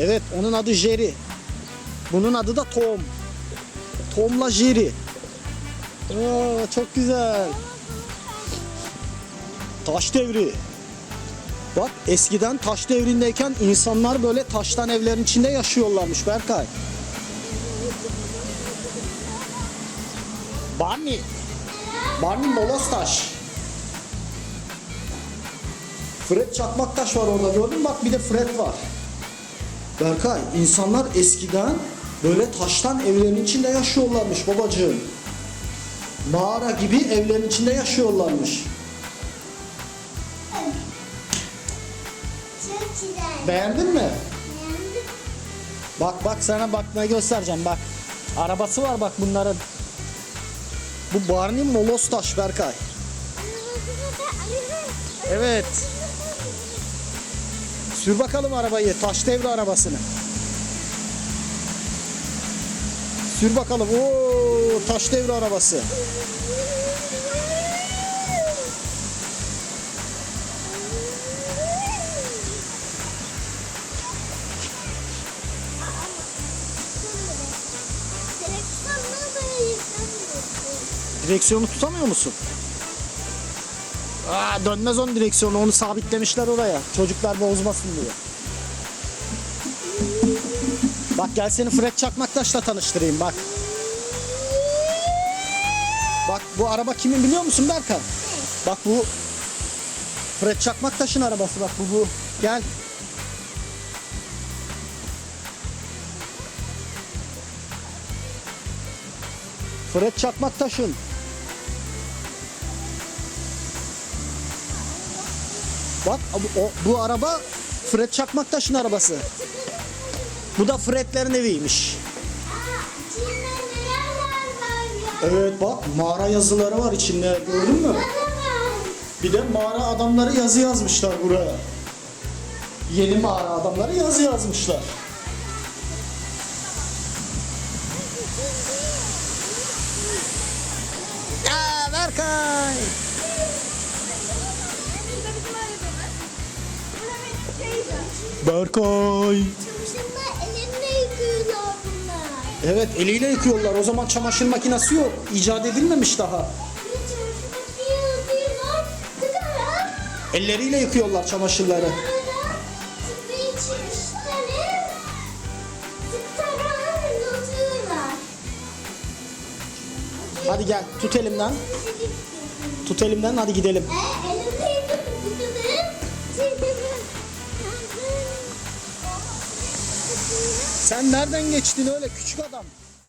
Evet onun adı Jerry. Bunun adı da Tom. Tom'la Jerry. Aa, çok güzel. Taş devri. Bak eskiden taş devrindeyken insanlar böyle taştan evlerin içinde yaşıyorlarmış Berkay. Barney. Barney Molos taş. Fred Çakmaktaş var orada gördün mü? Bak bir de Fred var. Berkay, insanlar eskiden böyle taştan evlerin içinde yaşıyorlarmış babacığım. Mağara gibi evlerin içinde yaşıyorlarmış. Çok güzel. Beğendin mi? Beğendim. Bak bak sana bak ne göstereceğim bak. Arabası var bak bunların. Bu Barney Molos taş Berkay. Evet. Sür bakalım arabayı. Taş devri arabasını. Sür bakalım. Oo, taş devri arabası. Direksiyonu tutamıyor musun? Aa, dönmez onun direksiyonu. Onu sabitlemişler oraya. Çocuklar bozmasın diye. Bak gel seni Fred Çakmaktaş'la tanıştırayım bak. Bak bu araba kimin biliyor musun Berkan? Bak bu Fred Çakmaktaş'ın arabası bak bu bu. Gel. Fred Çakmaktaş'ın. Bak o, bu araba Fred Çakmaktaş'ın arabası. Bu da Fred'lerin eviymiş. Aa? Evet bak mağara yazıları var içinde gördün mü? Bir de mağara adamları yazı yazmışlar buraya. Yeni mağara adamları yazı yazmışlar. Ya Berkay. Berkay. Çamaşırla elimle yıkıyorlar bunlar. Evet eliyle yıkıyorlar. O zaman çamaşır makinesi yok. İcat edilmemiş daha. Bir çamaşır makinesi yıkıyorlar. Tıkara. Elleriyle yıkıyorlar çamaşırları. Hadi gel tut elimden. Tut elimden hadi gidelim. E, Sen nereden geçtin öyle küçük adam?